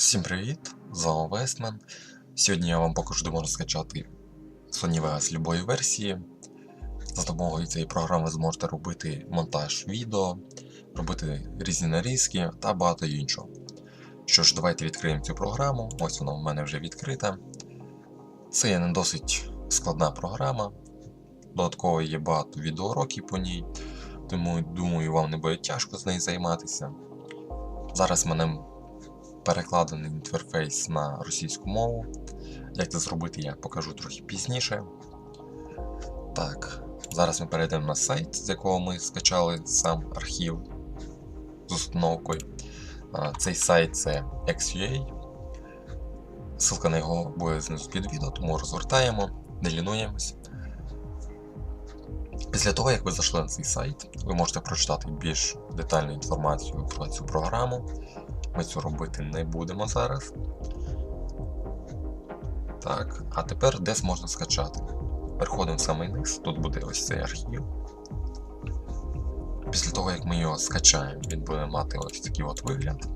Всім привіт! З вами Вестмен. Сьогодні я вам покажу, де можна скачати Sony Vegas любої версії. За допомогою цієї програми зможете робити монтаж відео, робити різні нарізки та багато іншого. Що ж, давайте відкриємо цю програму. Ось вона в мене вже відкрита. Це є не досить складна програма. Додатково є багато відеоуроків по ній, тому думаю, вам не буде тяжко з нею займатися. Зараз мене перекладений інтерфейс на російську мову. Як це зробити, я покажу трохи пізніше. Так, зараз ми перейдемо на сайт, з якого ми скачали сам архів з установкою. Цей сайт це XUA. Ссылка на його буде знизу під відео, тому розгортаємо, не лінуємось. Після того, як ви зайшли на цей сайт, ви можете прочитати більш детальну інформацію про цю програму. Ми цього робити не будемо зараз. Так, а тепер десь можна скачати. Переходимо в самий низ, тут буде ось цей архів. Після того, як ми його скачаємо, він буде мати ось такий от вигляд.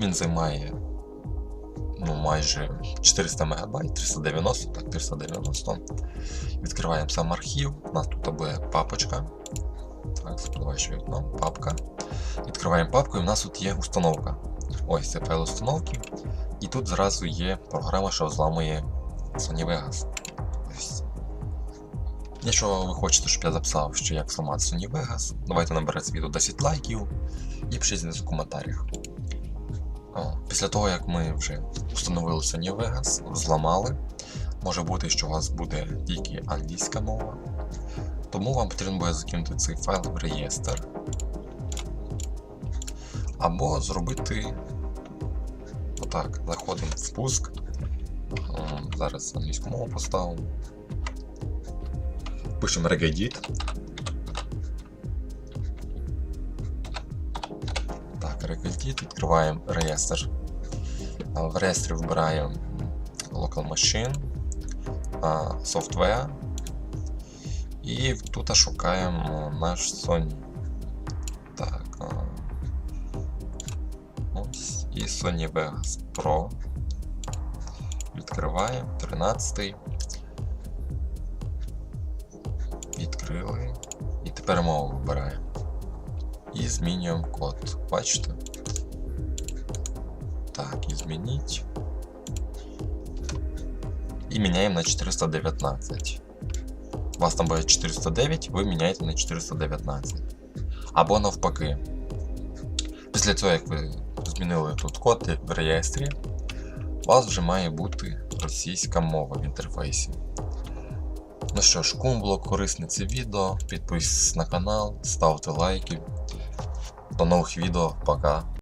Він займає ну, майже 400 МБ, 390, так, 390. Відкриваємо сам архів, у нас тут буде папочка. Так, сподіваюся, вікно, папка. Відкриваємо папку і в нас тут є установка. Ось це файл установки. І тут зразу є програма, що взламує Sony Vegas. Ось. Якщо ви хочете, щоб я записав, що як зламати Sony Vegas, давайте наберете відео 10 лайків і пишіть в коментарях. Після того, як ми вже встановили Sony Vegas, взламали, може бути, що у вас буде тільки англійська мова. Тому вам потрібно буде закинути цей файл в реєстр. Або зробити отак. Заходимо в пуск. Зараз англійську мову поставимо. Пишемо regedit. Так, відкриваємо реєстр. В реєстрі вибираємо Local Machine, Software. І тут шукаємо наш Sony. Так. Ось. І Sony Vegas Pro. Відкриваємо. 13. Відкрили. І тепер мову вибираємо. І змінюємо код. Бачите? Так, і змініть. І міняємо на 419. У вас там буде 409, ви міняєте на 419. Або навпаки. Після цього, як ви змінили тут код в реєстрі, у вас вже має бути російська мова в інтерфейсі. Ну що ж, кому було корисне це відео, підписуйтесь на канал, ставте лайки. До нових відео, пока.